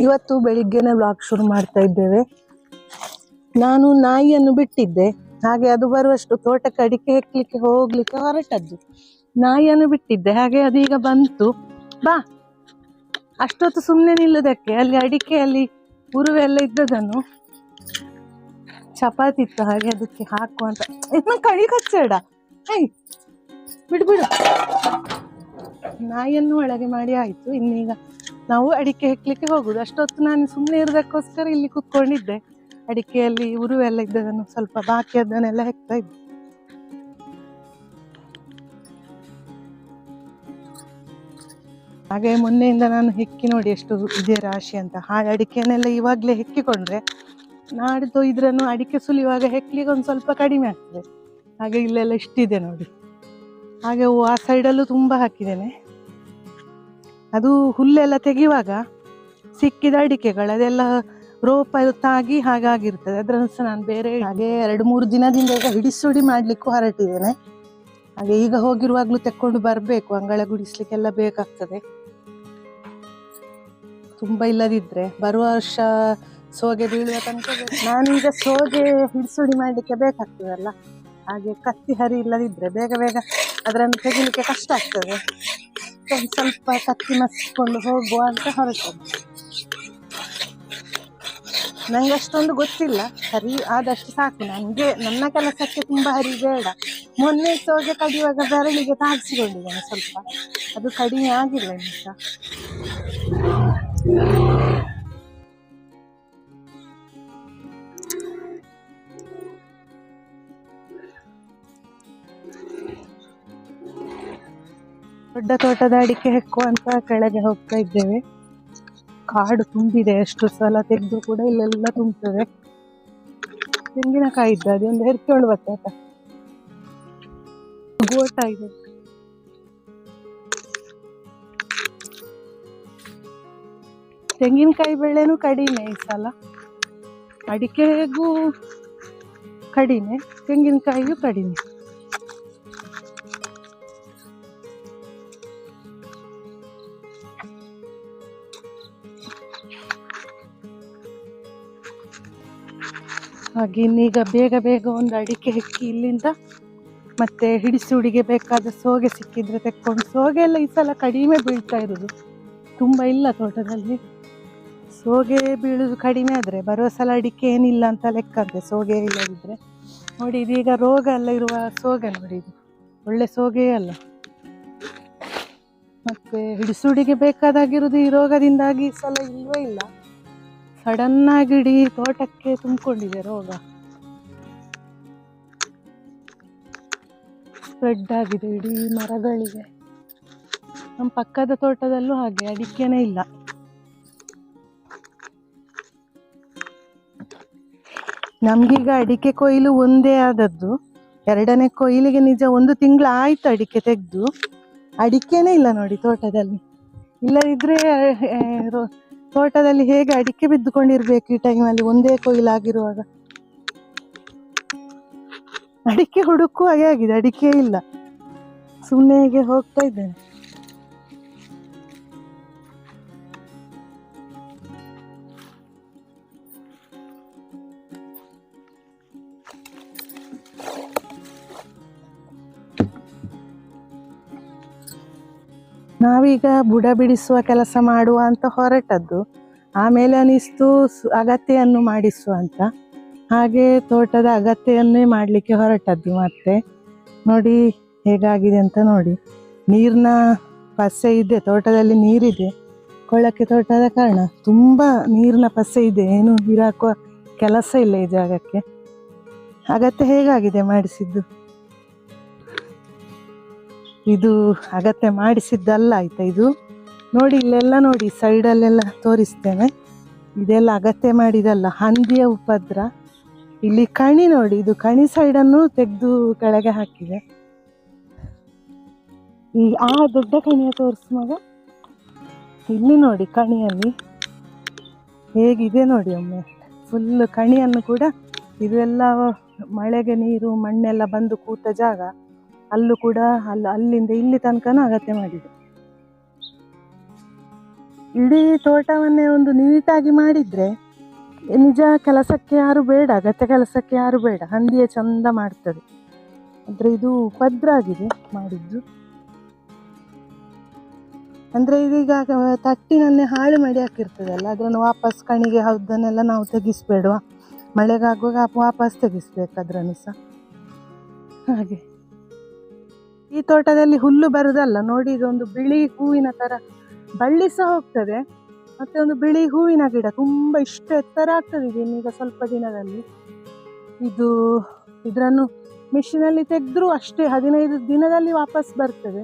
ಇವತ್ತು ಬೆಳಿಗ್ಗೆನೆ ಬ್ಲಾಗ್ ಶುರು ಮಾಡ್ತಾ ಇದ್ದೇವೆ. ನಾನು ನಾಯಿಯನ್ನು ಬಿಟ್ಟಿದ್ದೆ. ಹಾಗೆ ಅದು ಬರುವಷ್ಟು ತೋಟಕ್ಕೆ ಅಡಿಕೆ ಹೆಕ್ಲಿಕ್ಕೆ ಹೋಗ್ಲಿಕ್ಕೆ ಹೊರಟದ್ದು. ನಾಯಿಯನ್ನು ಬಿಟ್ಟಿದ್ದೆ. ಹಾಗೆ ಅದೀಗ ಬಂತು. ಬಾ. ಅಷ್ಟೊತ್ತು ಸುಮ್ಮನೆ ನಿಲ್ಲದಕ್ಕೆ ಅಲ್ಲಿ ಅಡಿಕೆ, ಅಲ್ಲಿ ಉರುವೆ ಎಲ್ಲ ಇದ್ದದನ್ನು ಚಪಾತಿ ಇತ್ತು. ಹಾಗೆ ಅದಕ್ಕೆ ಹಾಕುವಂತ ಇನ್ನು ಕಡಿ ಕಚ್ಚಡ ಐ ಬಿಡು ಬಿಡು ನಾಯಿಯನ್ನು ಒಳಗೆ ಮಾಡಿ ಆಯ್ತು. ಇನ್ನೀಗ ನಾವು ಅಡಿಕೆ ಹೆಕ್ಲಿಕ್ಕೆ ಹೋಗುದು. ಅಷ್ಟೊತ್ತು ನಾನು ಸುಮ್ಮನೆ ಇರೋದಕ್ಕೋಸ್ಕರ ಇಲ್ಲಿ ಕೂತ್ಕೊಂಡಿದ್ದೆ. ಅಡಿಕೆಯಲ್ಲಿ ಉರುವೆಲ್ಲ ಇದ್ದದನ್ನು ಸ್ವಲ್ಪ ಬಾಕಿ ಅದನ್ನೆಲ್ಲ ಹೆಕ್ತಾ ಇದ್ದೆ. ಹಾಗೆ ಮೊನ್ನೆಯಿಂದ ನಾನು ಹೆಕ್ಕಿ ನೋಡಿ ಎಷ್ಟು ಇದೆ ರಾಶಿ ಅಂತ. ಹಾಗೆ ಅಡಿಕೆನೆಲ್ಲ ಇವಾಗಲೇ ಹೆಕ್ಕಿಕೊಂಡ್ರೆ ನಾಡಿದ್ದು ಇದ್ರನ್ನು ಅಡಿಕೆ ಸುಲಿಯುವಾಗ ಹೆಕ್ಲಿಗೆ ಒಂದು ಸ್ವಲ್ಪ ಕಡಿಮೆ ಆಗ್ತದೆ. ಹಾಗೆ ಇಲ್ಲೆಲ್ಲ ಇಷ್ಟಿದೆ ನೋಡಿ. ಹಾಗೆ ಆ ಸೈಡಲ್ಲೂ ತುಂಬ ಹಾಕಿದ್ದೇನೆ. ಅದು ಹುಲ್ಲೆಲ್ಲ ತೆಗೆಯುವಾಗ ಸಿಕ್ಕಿದ ಅಡಿಕೆಗಳು, ಅದೆಲ್ಲ ರೋಪ ತಾಗಿ ಹಾಗಾಗಿರ್ತದೆ. ಅದನ್ನು ಸಹ ನಾನು ಬೇರೆ ಹಾಗೆ ಎರಡು ಮೂರು ದಿನದಿಂದ ಈಗ ಹಿಡಿಸುಡಿ ಮಾಡ್ಲಿಕ್ಕೂ ಹೊರಟಿದ್ದೇನೆ. ಹಾಗೆ ಈಗ ಹೋಗಿರುವಾಗ್ಲೂ ತೆಕ್ಕೊಂಡು ಬರಬೇಕು, ಅಂಗಳ ಗುಡಿಸ್ಲಿಕ್ಕೆಲ್ಲ ಬೇಕಾಗ್ತದೆ. ತುಂಬಾ ಇಲ್ಲದಿದ್ರೆ ಬರುವ ವರ್ಷ ಸೋಗೆ ಬೀಳುವ ತನಕ. ನಾನೀಗ ಸೋಗೆ ಹಿಡಿಸುಡಿ ಮಾಡ್ಲಿಕ್ಕೆ ಬೇಕಾಗ್ತದಲ್ಲ, ಹಾಗೆ ಕತ್ತಿ ಹರಿ ಇಲ್ಲದಿದ್ರೆ ಬೇಗ ಬೇಗ ಅದರನ್ನು ತೆಗಿಲಿಕ್ಕೆ ಕಷ್ಟ ಆಗ್ತದೆ. ಸ್ವಲ್ಪ ಕತ್ತಿ ಮಸ್ಕೊಂಡು ಹೋಗುವ ಅಂತ ಹೊರಟದ್ದು ನಂಗೆ ಅಷ್ಟೊಂದು ಗೊತ್ತಿಲ್ಲ. ಹರಿ ಆದಷ್ಟು ಸಾಕು. ನನಗೆ, ನನ್ನ ಕೆಲಸಕ್ಕೆ ತುಂಬಾ ಹರಿ ಬೇಡ. ಮೊನ್ನೆ ಸೋಗೆ ಕಡಿಯುವಾಗ ಬೆರಳಿಗೆ ತಾಗಿಸಿಕೊಂಡಿದ್ದೇನೆ ಸ್ವಲ್ಪ. ಅದು ಕಡಿಮೆ ಆಗಿಲ್ಲ ಇನ್ನು ದೊಡ್ಡ ತೋಟದ ಅಡಿಕೆ ಹೆಕ್ಕುವಂತ ಕೆಳಗೆ ಹೋಗ್ತಾ ಇದ್ದೇವೆ. ಕಾಡು ತುಂಬಿದೆ, ಎಷ್ಟು ಸಲ ತೆಗೆದು ಕೂಡ ಇಲ್ಲೆಲ್ಲ ತುಂಬ್ತದೆ. ತೆಂಗಿನಕಾಯಿ ಇದ್ದ, ಅದೊಂದು ಹೆರ್ಕೊಂಡು ಬರ್ತೈತ ಗೋಟ ಇದೆ. ತೆಂಗಿನಕಾಯಿ ಬೆಳೆನೂ ಕಡಿಮೆ ಈ ಸಲ. ಅಡಿಕೆಗೂ ಕಡಿಮೆ, ತೆಂಗಿನಕಾಯಿಯೂ ಕಡಿಮೆ. ಹಾಗೆ ಇನ್ನೀಗ ಬೇಗ ಬೇಗ ಒಂದು ಅಡಿಕೆ ಹೆಕ್ಕಿ ಇಲ್ಲಿಂದ ಮತ್ತೆ ಹಿಡಿಸುಡಿಗೆ ಬೇಕಾದ ಸೋಗೆ ಸಿಕ್ಕಿದ್ರೆ ತೆಕ್ಕೊಂಡು. ಸೋಗೆ ಎಲ್ಲ ಈ ಸಲ ಕಡಿಮೆ ಬೀಳ್ತಾ ಇರೋದು. ತುಂಬ ಇಲ್ಲ ತೋಟದಲ್ಲಿ. ಸೋಗೆ ಬೀಳೋದು ಕಡಿಮೆ ಆದರೆ ಬರೋ ಸಲ ಅಡಿಕೆ ಏನಿಲ್ಲ ಅಂತ ಲೆಕ್ಕ ಅಂತೆ ಸೋಗೆ ಇಲ್ಲದಿದ್ರೆ ನೋಡಿ, ಇದೀಗ ರೋಗ ಎಲ್ಲ ಇರುವ ಸೋಗೆ ನೋಡಿ ಇದು? ಒಳ್ಳೆ ಸೋಗೆ ಅಲ್ಲ. ಮತ್ತೆ ಹಿಡಿಸುಡಿಗೆ ಬೇಕಾದಾಗಿರೋದು ಈ ರೋಗದಿಂದಾಗಿ ಈ ಸಲ ಇಲ್ವೇ ಇಲ್ಲ. ಸಡನ್ ಆಗಿ ಇಡೀ ತೋಟಕ್ಕೆ ತುಂಬಿಕೊಂಡಿದೆ ರೋಗ. ಸ್ಪ್ರೆಡ್ ಆಗಿದೆ ಇಡೀ ಮರಗಳಿಗೆ. ನಮ್ಮ ಪಕ್ಕದ ತೋಟದಲ್ಲೂ ಹಾಗೆ, ಅಡಿಕೆನೇ ಇಲ್ಲ. ನಮ್ಗೀಗ ಅಡಿಕೆ ಕೊಯ್ಲು ಒಂದೇ ಆದದ್ದು. ಎರಡನೇ ಕೊಯ್ಲಿಗೆ ನಿಜ ಒಂದು ತಿಂಗಳು ಆಯ್ತು ಅಡಿಕೆ ತೆಗೆದು. ಅಡಿಕೆನೇ ಇಲ್ಲ ನೋಡಿ ತೋಟದಲ್ಲಿ. ಇಲ್ಲದಿದ್ರೆ ತೋಟದಲ್ಲಿ ಹೇಗೆ ಅಡಿಕೆ ಬಿದ್ದುಕೊಂಡಿರ್ಬೇಕು ಈ ಟೈಮಲ್ಲಿ ಒಂದೇ ಕೊಯ್ಲಾಗಿರುವಾಗ ಅಡಿಕೆ ಹುಡುಕುವಾಗೆ ಆಗಿದೆ. ಅಡಿಕೆ ಇಲ್ಲ. ಸುಮ್ಮನೆ ಹೀಗೆ ಹೋಗ್ತಾ ಇದ್ದೇನೆ. ನಾವೀಗ ಬುಡ ಬಿಡಿಸುವ ಕೆಲಸ ಮಾಡುವ ಅಂತ ಹೊರಟದ್ದು, ಆಮೇಲೆ ಅನಿಸ್ತು ಅಗತ್ಯನ್ನು ಮಾಡಿಸುವ ಅಂತ. ಹಾಗೆ ತೋಟದ ಅಗತ್ಯವನ್ನೇ ಮಾಡಲಿಕ್ಕೆ ಹೊರಟದ್ದು ಮತ್ತೆ. ನೋಡಿ ಹೇಗಾಗಿದೆ ಅಂತ ನೋಡಿ. ನೀರಿನ ಪಸೆ ಇದೆ, ತೋಟದಲ್ಲಿ ನೀರಿದೆ. ಕೊಳ್ಳಕ್ಕೆ ತೋಟದ ಕಾರಣ ತುಂಬ ನೀರಿನ ಪಸೆ ಇದೆ, ಏನು ನೀರಾಕುವ ಕೆಲಸ ಇಲ್ಲ ಈ ಜಾಗಕ್ಕೆ. ಅಗತ್ಯ ಹೇಗಾಗಿದೆ ಮಾಡಿಸಿದ್ದು? ಇದು ಅಗತ್ಯ ಮಾಡಿಸಿದ್ದಲ್ಲ ಆಯ್ತಾ ಇದು? ನೋಡಿ ಇಲ್ಲೆಲ್ಲ ನೋಡಿ, ಸೈಡಲ್ಲೆಲ್ಲ ತೋರಿಸ್ತೇನೆ. ಇದೆಲ್ಲ ಅಗತ್ಯ ಮಾಡಿದಲ್ಲ, ಹಂದಿಯ ಉಪದ್ರ. ಇಲ್ಲಿ ಕಣಿ ನೋಡಿ, ಇದು ಕಣಿ ಸೈಡನ್ನು ತೆಗೆದು ಕೆಳಗೆ ಹಾಕಿದೆ. ಈ ಆ ದೊಡ್ಡ ಕಣಿಯ ತೋರಿಸ್ ಮಗ. ಇಲ್ಲಿ ನೋಡಿ ಕಣಿಯಲ್ಲಿ. ಹೇಗಿದೆ ನೋಡಿ ಒಮ್ಮೆ. ಫುಲ್ ಕಣಿಯನ್ನು ಕೂಡ ಇದೆಲ್ಲ ಮಳೆಗೆ ನೀರು, ಮಣ್ಣೆಲ್ಲ ಬಂದು ಕೂತ ಜಾಗ. ಅಲ್ಲೂ ಕೂಡ ಅಲ್ಲಿ, ಅಲ್ಲಿಂದ ಇಲ್ಲಿ ತನಕನೂ ಅಗತ್ಯ ಮಾಡಿದೆ. ಇಡೀ ತೋಟವನ್ನೇ ಒಂದು ನೀಟಾಗಿ ಮಾಡಿದ್ರೆ ನಿಜ ಕೆಲಸಕ್ಕೆ ಯಾರು ಬೇಡ, ಅಗತ್ಯ ಕೆಲಸಕ್ಕೆ ಯಾರು ಬೇಡ, ಹಂದಿಯೇ ಚಂದ ಮಾಡ್ತದೆ. ಅಂದರೆ ಇದು ಪದ್ರ ಆಗಿದೆ ಮಾಡಿದ್ದು. ಅಂದ್ರೆ ಇದೀಗ ತಟ್ಟಿನನ್ನೇ ಹಾಳು ಮಾಡಿ ಹಾಕಿರ್ತದಲ್ಲ ಅದನ್ನು ವಾಪಸ್ ಕಣಿಗೆ ಅದನ್ನೆಲ್ಲ ನಾವು ತೆಗಿಸ್ಬೇಡುವ? ಮಳೆಗಾಗುವಾಗ ವಾಪಸ್ ತೆಗಿಸ್ಬೇಕು ಅದರನ್ನು ಸಹ. ಹಾಗೆ. ಈ ತೋಟದಲ್ಲಿ ಹುಲ್ಲು ಬರುದಲ್ಲ, ನೋಡಿ ಇದೊಂದು ಬಿಳಿ ಹೂವಿನ ತರ. ಬಳ್ಳಿ ಸಹ ಹೋಗ್ತದೆ, ಮತ್ತೆ ಒಂದು ಬಿಳಿ ಹೂವಿನ ಗಿಡ, ತುಂಬಾ ಇಷ್ಟು ಎತ್ತರ ಆಗ್ತದೆ ಇದೀಗ ಸ್ವಲ್ಪ ದಿನದಲ್ಲಿ. ಇದು ಇದನ್ನು ಮಿಷಿನಲ್ಲಿ ತೆಗೆದ್ರು ಅಷ್ಟೇ, ಹದಿನೈದು ದಿನದಲ್ಲಿ ವಾಪಸ್ ಬರ್ತದೆ.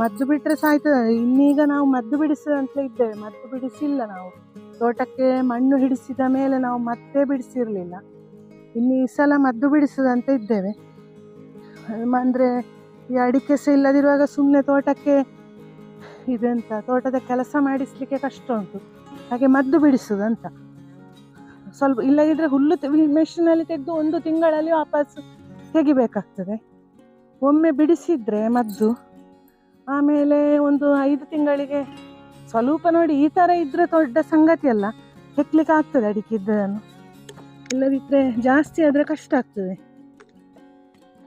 ಮದ್ದು ಬಿಟ್ಟರೆ ಸಾಯ್ತದೆ, ಇನ್ನೀಗ ನಾವು ಮದ್ದು ಬಿಡಿಸಂತಲೇ ಇದ್ದೇವೆ, ಮದ್ದು ಬಿಡಿಸಿಲ್ಲ ನಾವು. ತೋಟಕ್ಕೆ ಮಣ್ಣು ಹಿಡಿಸಿದ ಮೇಲೆ ನಾವು ಮತ್ತೆ ಬಿಡಿಸಿರಲಿಲ್ಲ. ಇನ್ನು ಈ ಸಲ ಮದ್ದು ಬಿಡಿಸದಂತ ಇದ್ದೇವೆ. ಅಂದ್ರೆ ಈ ಅಡಿಕೆ ಸಹ ಇಲ್ಲದಿರುವಾಗ ಸುಮ್ಮನೆ ತೋಟಕ್ಕೆ ಇದೆಂತ ತೋಟದ ಕೆಲಸ ಮಾಡಿಸ್ಲಿಕ್ಕೆ ಕಷ್ಟ ಉಂಟು. ಹಾಗೆ ಮದ್ದು ಬಿಡಿಸುದಂತ ಸ್ವಲ್ಪ ಇಲ್ಲದಿದ್ರೆ ಹುಲ್ಲು ಮೆಷಿನಲ್ಲಿ ತೆಗೆದು ಒಂದು ತಿಂಗಳಲ್ಲಿ ವಾಪಸ್ ತೆಗಿಬೇಕಾಗ್ತದೆ. ಒಮ್ಮೆ ಬಿಡಿಸಿದ್ರೆ ಮದ್ದು, ಆಮೇಲೆ ಒಂದು ಐದು ತಿಂಗಳಿಗೆ ಸ್ವಲ್ಪ ನೋಡಿ ಈ ಥರ ಇದ್ರೆ ದೊಡ್ಡ ಸಂಗತಿ ಅಲ್ಲ. ಹೆಕ್ಲಿಕ್ಕೆ ಆಗ್ತದೆ ಅಡಿಕೆ ಇದ್ದದನ್ನು ಇಲ್ಲದಿದ್ರೆ ಜಾಸ್ತಿ ಆದರೆ ಕಷ್ಟ ಆಗ್ತದೆ.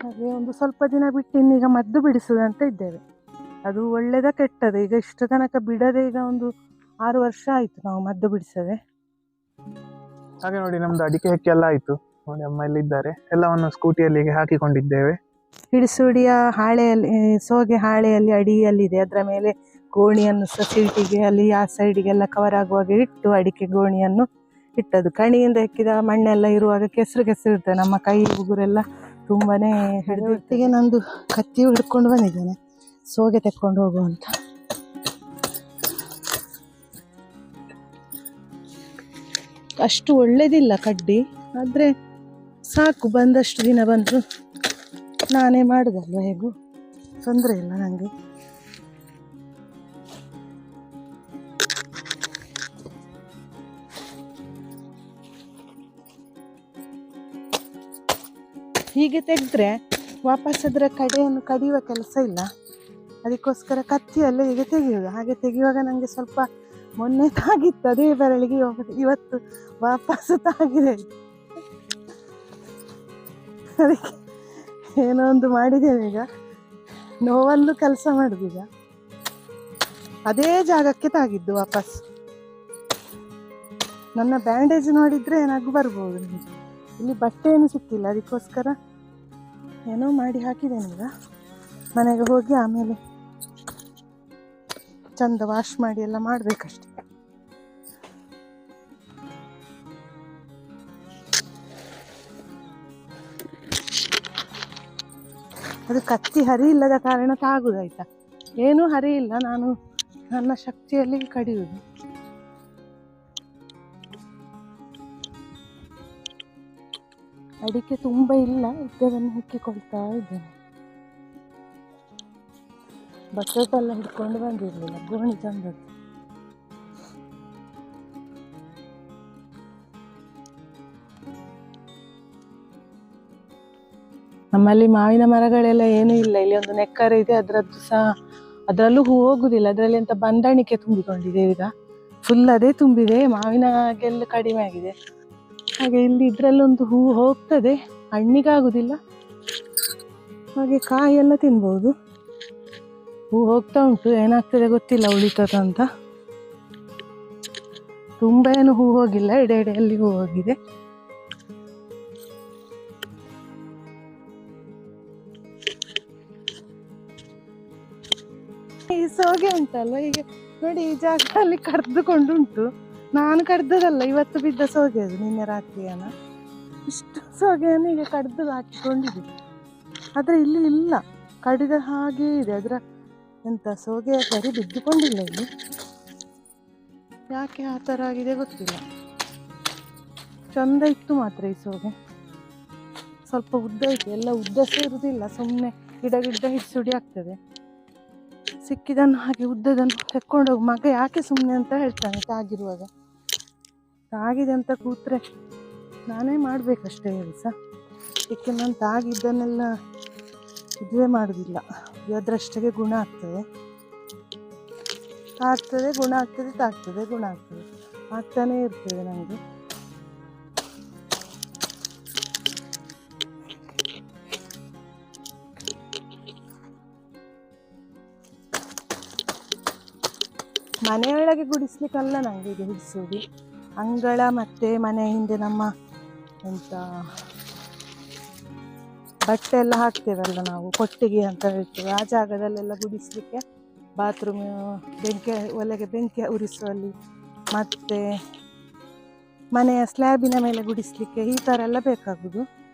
ಹಾಗೆ ಒಂದು ಸ್ವಲ್ಪ ದಿನ ಬಿಟ್ಟು ಇನ್ನೀಗ ಮದ್ದು ಬಿಡಿಸುದಂತ ಇದ್ದೇವೆ. ಅದು ಒಳ್ಳೆಯದ ಕೆಟ್ಟದ ಈಗ ಇಷ್ಟು ತನಕ ಬಿಡದೆ ಈಗ ಒಂದು ಆರು ವರ್ಷ ಆಯಿತು ನಾವು ಮದ್ದು ಬಿಡಿಸದೆ. ಹಾಗೆ ನೋಡಿ ನಮ್ದು ಅಡಿಕೆ ಹೆಕ್ಕಿ ಎಲ್ಲ ಆಯ್ತು. ನೋಡಿ ಅಮ್ಮ ಇಲ್ಲಿ ಇದ್ದಾರೆ ಎಲ್ಲವನ್ನು ಸ್ಕೂಟಿಯಲ್ಲಿ ಹಾಕಿಕೊಂಡಿದ್ದೇವೆ. ಹಿಡಿಸುಡಿಯ ಹಾಳೆಯಲ್ಲಿ ಸೋಗೆ ಹಾಳೆಯಲ್ಲಿ ಅಡಿಯಲ್ಲಿದೆ. ಅದರ ಮೇಲೆ ಗೋಣಿಯನ್ನು ಸಹ ಸೀಟಿಗೆ ಅಲ್ಲಿ ಆ ಸೈಡಿಗೆಲ್ಲ ಕವರ್ ಆಗುವಾಗ ಇಟ್ಟು ಅಡಿಕೆ ಗೋಣಿಯನ್ನು ಇಟ್ಟದು ಕಣಿಯಿಂದ ಹೆಕ್ಕಿದ ಮಣ್ಣೆಲ್ಲ ಇರುವಾಗ ಕೆಸರು ಕೆಸರು ಇರ್ತದೆ ನಮ್ಮ ಕೈ ಉಗುರೆಲ್ಲ ತುಂಬಾನೇ ಹಿಡಿದೊಟ್ಟಿಗೆ ನಂದು ಕತ್ತಿ ಹಿಡ್ಕೊಂಡು ಬಂದಿದ್ದೇನೆ. ಸೋಗೆ ತೆಕ್ಕೊಂಡು ಹೋಗುವಂತ ಅಷ್ಟು ಒಳ್ಳೇದಿಲ್ಲ ಕಡ್ಡಿ ಆದರೆ ಸಾಕು ಬಂದಷ್ಟು ದಿನ ಬಂತು ನಾನೇ ಮಾಡುದಲ್ವ ಹೇಗೂ? ತೊಂದರೆ ಇಲ್ಲ ನನಗೆ ಹೀಗೆ ತೆಗೆದ್ರೆ ವಾಪಸ್ ಅದರ ಕಡೆಯನ್ನು ಕಡಿಯುವ ಕೆಲಸ ಇಲ್ಲ. ಅದಕ್ಕೋಸ್ಕರ ಕತ್ತಿಯಲ್ಲೇ ಹೀಗೆ ತೆಗೆಯೋದು ಹಾಗೆ ತೆಗೆಯುವಾಗ ನನಗೆ ಸ್ವಲ್ಪ ಮೊನ್ನೆ ತಾಗಿತ್ತು. ಅದೇ ಬೆರಳಿಗೆ ಇವತ್ತು ವಾಪಸ್ ತಾಗಿದೆ. ಅದಕ್ಕೆ ಏನೋ ಒಂದು ಮಾಡಿದ್ದೇನೆ ಈಗ. ನೋವಲ್ಲೂ ಕೆಲಸ ಮಾಡುದೀಗ ಅದೇ ಜಾಗಕ್ಕೆ ತಾಗಿದ್ದು ವಾಪಸ್. ನನ್ನ ಬ್ಯಾಂಡೇಜ್ ನೋಡಿದ್ರೆ ನಗು ಬರ್ಬೋದು ನಿಮಗೆ. ಇಲ್ಲಿ ಬಟ್ಟೆ ಏನು ಸಿಕ್ಕಿಲ್ಲ, ಅದಕ್ಕೋಸ್ಕರ ಏನೋ ಮಾಡಿ ಹಾಕಿದ್ದೇನೆ ಈಗ. ಮನೆಗೆ ಹೋಗಿ ಆಮೇಲೆ ಚಂದ ವಾಶ್ ಮಾಡಿ ಎಲ್ಲ ಮಾಡಬೇಕಷ್ಟೆ. ಅದು ಕತ್ತಿ ಹರಿ ಇಲ್ಲದ ಕಾರಣ ತಾಗುದಾಯ್ತಾ ಏನೂ ಹರಿ ಇಲ್ಲ, ನಾನು ನನ್ನ ಶಕ್ತಿಯಲ್ಲಿ ಕಡಿಯುವುದು ಅಡಿಕೆ ತುಂಬ ಇಲ್ಲ ಇದ್ದವನ್ನು ಹೆಕ್ಕಿಕೊಳ್ತಾ ಇದ್ದೇನೆ. ಬಕೆಟೆಲ್ಲ ಹಿಡ್ಕೊಂಡು ಬಂದಿರಲಿಲ್ಲ, ಗೋಣಿ ತಂದದ್ದು. ನಮ್ಮಲ್ಲಿ ಮಾವಿನ ಮರಗಳೆಲ್ಲ ಏನೂ ಇಲ್ಲ, ಇಲ್ಲಿ ಒಂದು ನೆಕ್ಕರೆ ಇದೆ, ಅದರದ್ದು ಸಹ, ಅದರಲ್ಲೂ ಹೂ ಹೋಗುದಿಲ್ಲ, ಅದರಲ್ಲಿ ಅಂತ ಬಂದಾಣಿಕೆ ತುಂಬಿಕೊಂಡಿದೆ ಈಗ. ಫುಲ್ ಅದೇ ತುಂಬಿದೆ, ಮಾವಿನ ಗೆಲ್ಲು ಕಡಿಮೆ ಆಗಿದೆ. ಹಾಗೆ ಇಲ್ಲಿ ಇದ್ರಲ್ಲೊಂದು ಹೂ ಹೋಗ್ತದೆ. ಹಣ್ಣಿಗಾಗುದಿಲ್ಲ. ಹಾಗೆ ಕಾಯಿ ಎಲ್ಲ ತಿನ್ಬಹುದು ಹೂ ಹೋಗ್ತಾ ಉಂಟು. ಏನಾಗ್ತದೆ ಗೊತ್ತಿಲ್ಲ ಉಳಿತದ ಅಂತ. ತುಂಬ ಏನು ಹೂ ಹೋಗಿಲ್ಲ. ಎಡೆ ಎಡೆಯಲ್ಲಿ ಹೂ ಹೋಗಿದೆ. ಈ ಸೋಗೆ ಉಂಟಲ್ವ? ಈಗ ನೋಡಿ, ಈ ಜಾಗದಲ್ಲಿ ಕಡ್ದುಕೊಂಡುಂಟು ನಾನು ಕಡ್ದದಲ್ಲ ಇವತ್ತು ಬಿದ್ದ ಸೋಗೆ ಅದು ನಿನ್ನೆ ರಾತ್ರಿಯನ. ಇಷ್ಟು ಸೋಗೆಯನ್ನು ಈಗ ಕಡ್ದು ಹಾಕಿಕೊಂಡಿದೆ ಆದರೆ ಇಲ್ಲಿ ಇಲ್ಲ, ಕಡಿದ ಹಾಗೆ ಇದೆ. ಅದರ ಎಂಥ ಸೋಗೆ ಸರಿ ಬಿದ್ದುಕೊಂಡಿಲ್ಲ ಇಲ್ಲಿ. ಯಾಕೆ ಆ ಥರ ಆಗಿದೆ ಗೊತ್ತಿಲ್ಲ. ಚಂದ ಇತ್ತು ಮಾತ್ರ ಈ ಸೋಗೆ. ಸ್ವಲ್ಪ ಉದ್ದ ಇತ್ತು ಎಲ್ಲ ಉದ್ದ ಸೇರುವುದಿಲ್ಲ ಸುಮ್ಮನೆ ಗಿಡ ಗಿಡ ಹಿಡ್ಸುಡಿ ಆಗ್ತದೆ. ಸಿಕ್ಕಿದನ್ನು ಹಾಗೆ ಉದ್ದದನ್ನು ತೆಕ್ಕೊಂಡು ಹೋಗಿ ಮಗ ಯಾಕೆ ಸುಮ್ಮನೆ ಅಂತ ಹೇಳ್ತಾನೆ ತಾಗಿರುವಾಗ. ತಾಗಿದೆ ಅಂತ ಕೂತ್ರೆ ನಾನೇ ಮಾಡಬೇಕಷ್ಟೇ ಕೆಲಸ ಏಕೆ ನಾನು ತಾಗಿದ್ದನ್ನೆಲ್ಲ ಇದುವೇ ಮಾಡೋದಿಲ್ಲ. ಅದರಷ್ಟೇ ಗುಣ ಆಗ್ತದೆ. ಆಗ್ತದೆ, ಗುಣ ಆಗ್ತದೆ, ತಾಗ್ತದೆ, ಗುಣ ಆಗ್ತದೆ. ಆಗ್ತಾನೇ ಇರ್ತದೆ ನನಗೆ ಮನೆಯೊಳಗೆ ಗುಡಿಸ್ಲಿಕ್ಕಲ್ಲ ನನಗೆ ಇದು ಹಿಡಿಸೋದು. ಅಂಗಳ ಮತ್ತೆ ಮನೆ ಹಿಂದೆ ನಮ್ಮ ಎಂತ ಬಟ್ಟೆ ಎಲ್ಲ ಹಾಕ್ತೇವಲ್ಲ ನಾವು, ಕೊಟ್ಟಿಗೆ ಅಂತ ಹೇಳ್ತೇವೆ. ಆ ಜಾಗದಲ್ಲೆಲ್ಲ ಗುಡಿಸ್ಲಿಕ್ಕೆ ಬಾತ್ರೂಮ್ ಬೆಂಕಿ, ಒಲೆಗೆ ಬೆಂಕಿ ಉರಿಸುವಲ್ಲಿ ಮತ್ತೆ ಮನೆಯ ಸ್ಲ್ಯಾಬಿನ ಮೇಲೆ ಗುಡಿಸ್ಲಿಕ್ಕೆ ಈ ಥರ ಎಲ್ಲ ಬೇಕಾಗುದು.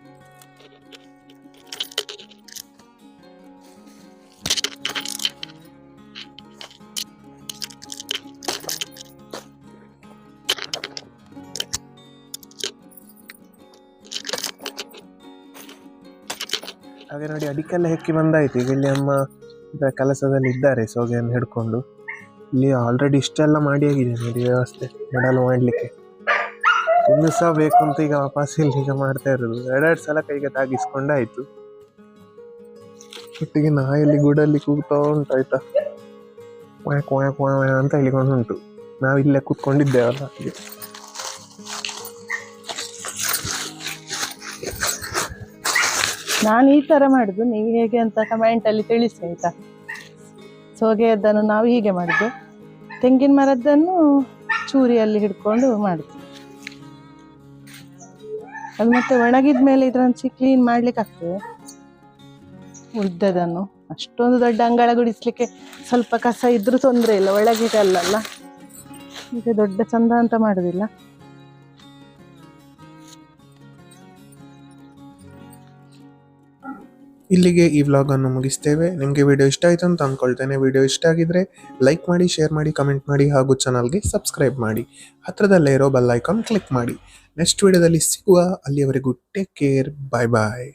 ಹಾಗೆ ನೋಡಿ, ಅಡಿಕೆಲ್ಲ ಹೆಕ್ಕಿ ಬಂದಾಯ್ತು. ಈಗ ಇಲ್ಲಿ ಅಮ್ಮ ಕೆಲಸದಲ್ಲಿ ಇದ್ದಾರೆ ಸೋಗೆಯನ್ನು ಹಿಡ್ಕೊಂಡು. ಇಲ್ಲಿ ಆಲ್ರೆಡಿ ಇಷ್ಟೆಲ್ಲ ಮಾಡಿ ಆಗಿದೆ, ನೋಡಿ, ವ್ಯವಸ್ಥೆ ಮೆಡಲ್ ಮಾಡಲಿಕ್ಕೆ. ಇನ್ನು ಸಹ ಬೇಕು ಅಂತ ಈಗ ವಾಪಸ್ ಇಲ್ಲಿ ಈಗ ಮಾಡ್ತಾ ಇರೋದು. ಎರಡೆರಡು ಸಲ ಕೈಗೆ ತಾಗಿಸ್ಕೊಂಡಾಯ್ತು. ಒಟ್ಟಿಗೆ ನಾಯಲ್ಲಿ ಗೂಡಲ್ಲಿ ಕೂಗ್ತಾ ಉಂಟು ಆಯ್ತಾ ಕ್ವಾಯ್ ಕ್ವಾಯ್ ಕ್ವಾಯ್ ಅಂತ ಹೇಳಿಕೊಂಡು ಉಂಟು. ನಾವು ಇಲ್ಲೇ ಕೂತ್ಕೊಂಡಿದ್ದೇವಲ್ಲ. ಹಾಗೆ ನಾನು ಈ ತರ ಮಾಡುದು, ನೀವು ಹೇಗೆ ಅಂತ ಕಮೆಂಟಲ್ಲಿ ತಿಳಿಸಿ ಆಯಿತಾ? ಸೋಗೆಯದ್ದನ್ನು ನಾವು ಹೀಗೆ ಮಾಡಿದ್ದು ತೆಂಗಿನ ಮರದ್ದನ್ನು ಚೂರಿಯಲ್ಲಿ ಹಿಡ್ಕೊಂಡು ಮಾಡಿದ್ವಿ ಅದು ಮತ್ತೆ ಒಣಗಿದ ಮೇಲೆ ಇದ್ರಂಚಿ ಕ್ಲೀನ್ ಮಾಡ್ಲಿಕ್ಕೆ ಆಗ್ತದೆ. ಉದ್ದದನ್ನು. ಅಷ್ಟೊಂದು ದೊಡ್ಡ ಅಂಗಳ ಗುಡಿಸ್ಲಿಕ್ಕೆ ಸ್ವಲ್ಪ ಕಸ ಇದ್ರೂ ತೊಂದರೆ ಇಲ್ಲ ಒಳಗಿದೆ ಅಲ್ಲಲ್ಲ ಈಗ ದೊಡ್ಡ ಚಂದ ಅಂತ ಮಾಡುದಿಲ್ಲ. ಇಲ್ಲಿಗೆ ಈ ವ್ಲಾಗನ್ನು ಮುಗಿಸ್ತೇವೆ. ನಿಮಗೆ ವಿಡಿಯೋ ಇಷ್ಟ ಆಯಿತು ಅಂತ ಅಂದ್ಕೊಳ್ತೇನೆ ವಿಡಿಯೋ ಇಷ್ಟ ಆಗಿದ್ರೆ ಲೈಕ್ ಮಾಡಿ ಶೇರ್ ಮಾಡಿ ಕಮೆಂಟ್ ಮಾಡಿ ಹಾಗೂ ಚಾನಲ್ಗೆ ಸಬ್ಸ್ಕ್ರೈಬ್ ಮಾಡಿ. ಹತ್ರದಲ್ಲೇ ಇರೋ ಬೆಲ್ ಐಕಾನ್ ಕ್ಲಿಕ್ ಮಾಡಿ. ನೆಕ್ಸ್ಟ್ ವಿಡಿಯೋದಲ್ಲಿ ಸಿಗುವ. ಅಲ್ಲಿಯವರೆಗೂ ಟೇಕ್ ಕೇರ್ ಬಾಯ್ ಬಾಯ್